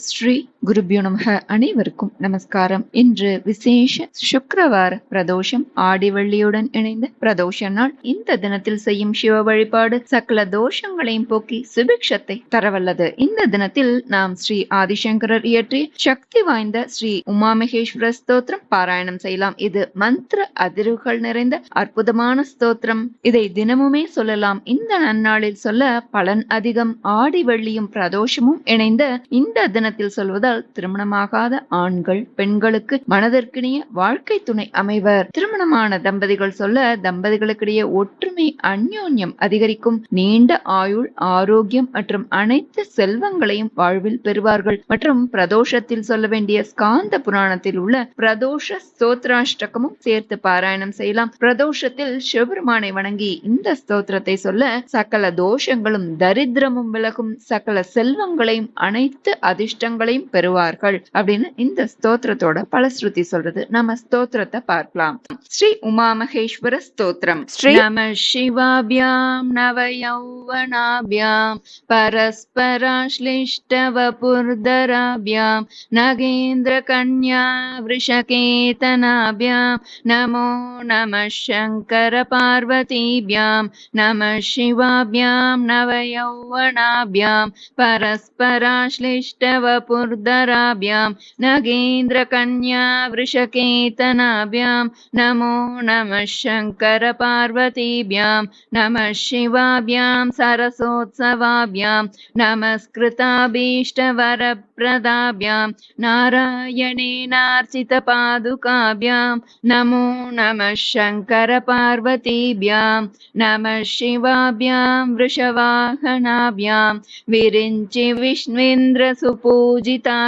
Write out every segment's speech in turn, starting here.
Sri குருபியோ நமக அனைவருக்கும் நமஸ்காரம். இன்று விசேஷ சுக்ரவார பிரதோஷம் ஆடி வெள்ளியுடன் இணைந்த பிரதோஷ நாள். இந்த தினத்தில் செய்யும் சிவ வழிபாடு சகல தோஷங்களையும் போக்கி சுபிக்ஷத்தை தரவல்லது. இந்த தினத்தில் நாம் ஸ்ரீ ஆதிசங்கரர் இயற்றிய சக்தி வாய்ந்த ஸ்ரீ உமாமகேஸ்வர ஸ்தோத்திரம் பாராயணம் செய்யலாம். இது மந்திர அதிர்வுகள் நிறைந்த அற்புதமான ஸ்தோத்திரம். இதை தினமுமே சொல்லலாம். இந்த நன்னாளில் சொல்ல பலன் அதிகம். ஆடி வெள்ளியும் பிரதோஷமும் இணைந்த இந்த தினத்தில் சொல்வதால் திருமணமாகாத ஆண்கள் பெண்களுக்கு மனதிற்கினிய வாழ்க்கை துணை அமைவர். திருமணமான தம்பதிகள் சொல்ல தம்பதிகளுக்கிடையே ஒற்றுமை அந்யோன்யம் அதிகரிக்கும். நீண்ட ஆயுள் ஆரோக்கியம் மற்றும் அனைத்து செல்வங்களையும் வாழ்வில் பெறுவார்கள். மற்றும் பிரதோஷத்தில் சொல்ல வேண்டிய ஸ்காந்த புராணத்தில் உள்ள பிரதோஷ ஸ்தோத்ராஷ்டகமும் சேர்த்து பாராயணம் செய்யலாம். பிரதோஷத்தில் சிவபெருமானை வணங்கி இந்த ஸ்தோத்திரத்தை சொல்ல சகல தோஷங்களும் தரித்திரமும் விலகும். சகல செல்வங்களையும் அனைத்து அதிர்ஷ்டங்களையும் பெறுவார்கள் அப்படின்னு இந்த ஸ்தோத்திரத்தோட பலஸ்ருதி சொல்றது நம்ம ஸ்தோத்திரத்தை பார்க்கலாம் ஸ்ரீ உமா மகேஸ்வர ஸ்தோத்திரம் ஸ்ரீ நம சிவாபியாம் நவ யௌவனாபியாம் परस्पराश्लिष्टवपुर्धराभ्यां नगेन्द्रकन्या वृषकेतनाभ्यां नमो नमः शङ्करपार्वतीभ्यां नमः शिवाभ्यां नवयौवनाभ्यां नगेन्द्रकन्या वृषकेतनाभ्यां नमो नमः शङ्करपार्वतीभ्यां नमः शिवाभ्यां सरसोत्सवाभ्यां नमस्कृताभीष्टवरप्रदाभ्यां नारायणेनार्चितपादुकाभ्यां नमो नमः शङ्करपार्वतीभ्यां नमः शिवाभ्यां वृषवाहनाभ्यां विरिञ्चि विष्णुन्द्रसुपूजिताभ्यां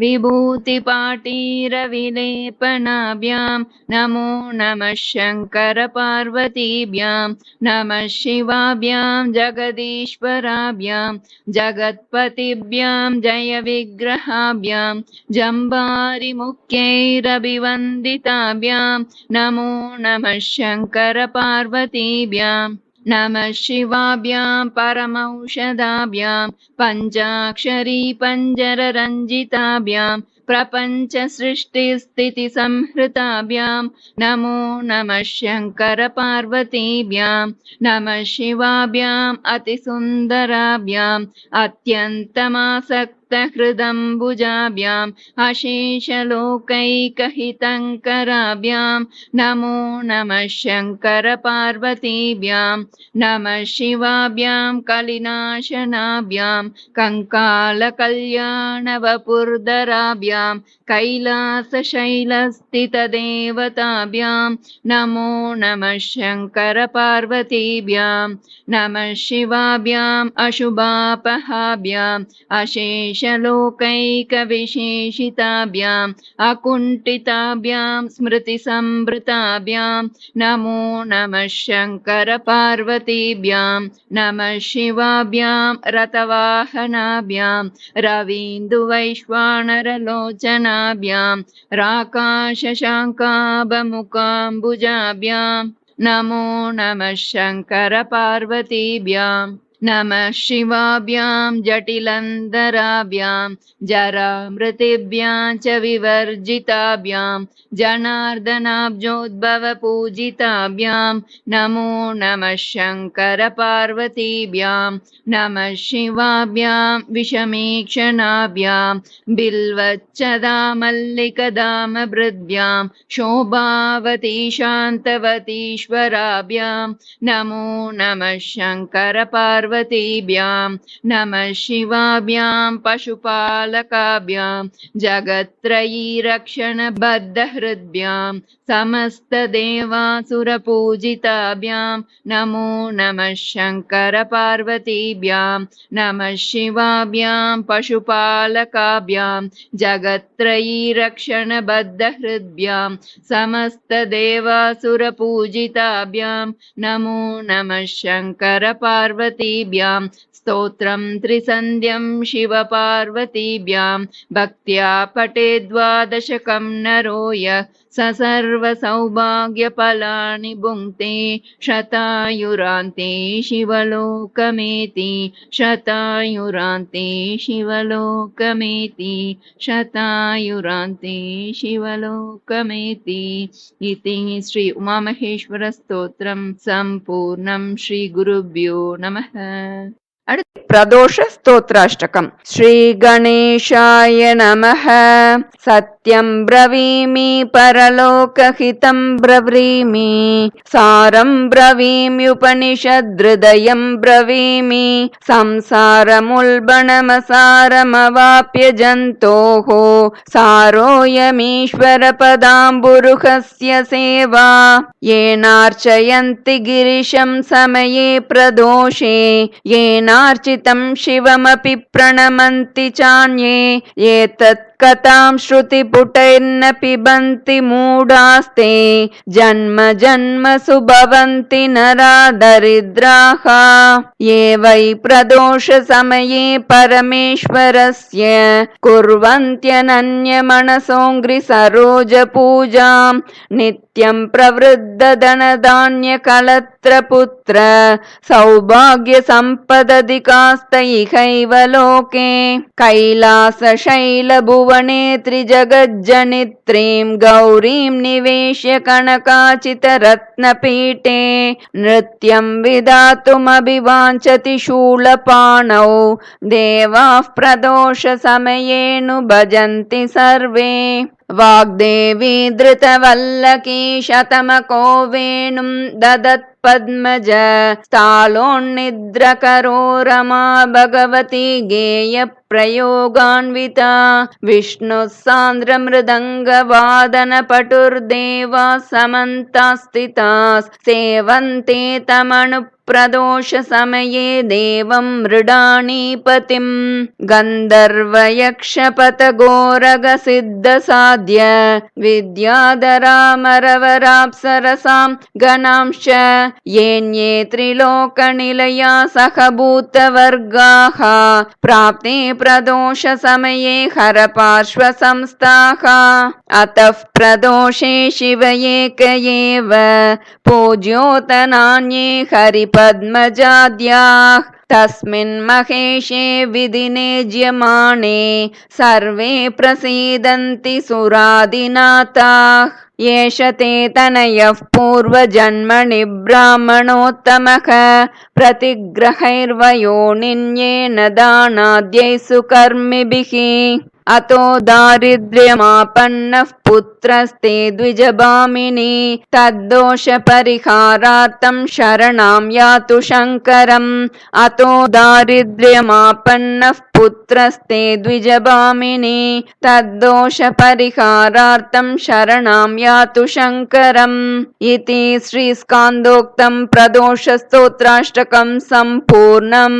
विभूतिपाटीरविलेपनाभ्यां नमो नमः शङ्करपार्वतीभ्यां नमः शिवाभ्यां जगदीश्वराभ्यां जगत्पतिभ्यां जयविग्रहाभ्यां जम्बारिमुख्यैरभिवन्दिताभ्यां नमो नमः शङ्करपार्वतीभ्यां नमः शिवाभ्यां परमौषधाभ्यां पञ्चाक्षरी पञ्जररञ्जिताभ्यां प्रपञ्चसृष्टिस्थितिसंहृताभ्यां नमो नमः शङ्करपार्वतीभ्यां नमः शिवाभ्याम् अतिसुन्दराभ्याम् मुक्तहृदम्बुजाभ्याम् अशेषलोकैकहितङ्कराभ्याम् नमो नमः शङ्करपार्वतीभ्याम् नमः शिवाभ्याम् कलिनाशनाभ्याम् कङ्कालकल्याणवपुर्धराभ्याम् कैलासशैलस्थितदेवताभ्याम् नमो नमः शङ्करपार्वतीभ्याम् नमः शिवाभ्याम् अशुभापहाभ्याम् अशेष शेषलोकैकविशेषिताभ्याम् अकुण्ठिताभ्याम् स्मृतिसम्भृताभ्याम् नमो नमः शङ्करपार्वतीभ्याम् नमः शिवाभ्याम् रतवाहनाभ्याम् रवीन्दुवैश्वानरलोचनाभ्याम् राकाशशाङ्काभमुकाम्बुजाभ्याम् नमो नमः शङ्करपार्वतीभ्याम् नमः शिवाभ्यां जटिलन्दराभ्यां जरामृतिभ्यां च विवर्जिताभ्यां जनार्दनाब्जोद्भवपूजिताभ्यां नमो नमः शङ्करपार्वतीभ्यां नमः शिवाभ्यां विषमीक्षणाभ्यां बिल्वच्चदामल्लिकदामभृद्भ्यां शोभावती शान्तवतीश्वराभ्यां नमो नमः शङ्करपार्वती पार्वतीभ्यां नमः शिवाभ्यां पशुपालकाभ्यां जगत्त्रयी रक्षणबद्धहृद्भ्यां समस्तदेवासुरपूजिताभ्यां नमो नमः शङ्करपार्वतीभ्यां नमः शिवाभ्यां पशुपालकाभ्यां जगत्त्रयी रक्षणबद्धहृद्भ्यां समस्तदेवासुरपूजिताभ्यां नमो नमः शङ्करपार्वती पार्वतीभ्यां स्तोत्रं त्रिसन्ध्यं शिवपार्वतीभ्यां भक्त्या पठेद्वादशकं नरो यः स सर्वसौभाग्यफलानि भुङ्क्ते शतायुरान्ते शिवलोकमेति शतायुरान्ते शिवलोकमेति शतायुरान्ते शिवलोकमेति इति श्री उमामहेश्वरस्तोत्रं सम्पूर्णं श्रीगुरुभ्यो नमः 嗯 அடுத்து பிரதோஷ ஸ்தோத்ராஷ்டகம். ஸ்ரீ கணேஷாய நமஹ. சத்யம் பிரவீமி பரலோகஹிதம் பிரவீமி. சாரம் பிரவீமியுபனிஷத்ருதயம் பிரவீமி. சம்சாரமுல்பணமசாரமவாப்பிய ஜந்தோஹோ. சாரோயமீஸ்வர பதாம்புருகஸ்ய சேவா. ஏனார்ச்சயந்தி கிரிஷம் சமயே பிரதோஷே. ஏனா येनार्चितं शिवमपि प्रणमन्ति चान्ये एतत् कथां श्रुतिपुटैर्न पिबन्ति मूढास्ते जन्म जन्मसु भवन्ति नरा दरिद्राः ये वै प्रदोषसमये परमेश्वरस्य कुर्वन्त्यनन्यमनसोऽङ्घ्रिसरोजपूजां नित्यं प्रवृद्धधनधान्यकलत्रपुत्र सौभाग्यसम्पदधिकास्तैहैव लोके कैलासशैलभुवने त्रिजगज्जनित्रीं गौरीं निवेश्य कनकाचितरत्नपीठे नृत्यं विधातुमभिवाञ्छति शूलपाणौ देवाः प्रदोषसमयेनु भजन्ति सर्वे वाग्देवी धृतवल्लकी शतमको वेणुं ददत् पद्मज स्थालोन्निद्रकरो रमा भगवती गेयप्रयोगान्विता। विष्णुः सान्द्रमृदङ्गवादनपटुर्देवा समन्तास्थिताः सेवन्ते तमनु प्रदोषसमये देवं मृडानीपतिं गन्धर्वयक्षपतगोरगसिद्धसाध्य विद्याधरामरवराप्सरसां गणांश्च येन्ये त्रिलोकनिलया सह भूतवर्गाः प्राप्ते प्रदोषसमये हरपार्श्वसंस्थाः। अतः प्रदोषे शिव एक एव पूज्योतनान्ये हरिपद्मजाद्याः तस्मिन् महेशे विदिने ज्यमाणे सर्वे प्रसीदन्ति सुरादिनाथाः। एष ते तनयः पूर्वजन्मनि ब्राह्मणोत्तमः। प्रतिग्रहैर्वयोनिन्येन दानाद्यैः सुकर्मिभिः अतो दारिद्र्यमापन्नः पुत्रस्ते द्विजभामिनी तद्दोषपरिहारार्थं शरणां यातु शङ्करम्। अतो दारिद्र्यमापन्नः पुत्रस्ते द्विजभामिनी तद्दोषपरिहारार्थं शरणां यातु शङ्करम्। इति श्रीस्कान्दोक्तं प्रदोषस्तोत्राष्टकं सम्पूर्णम्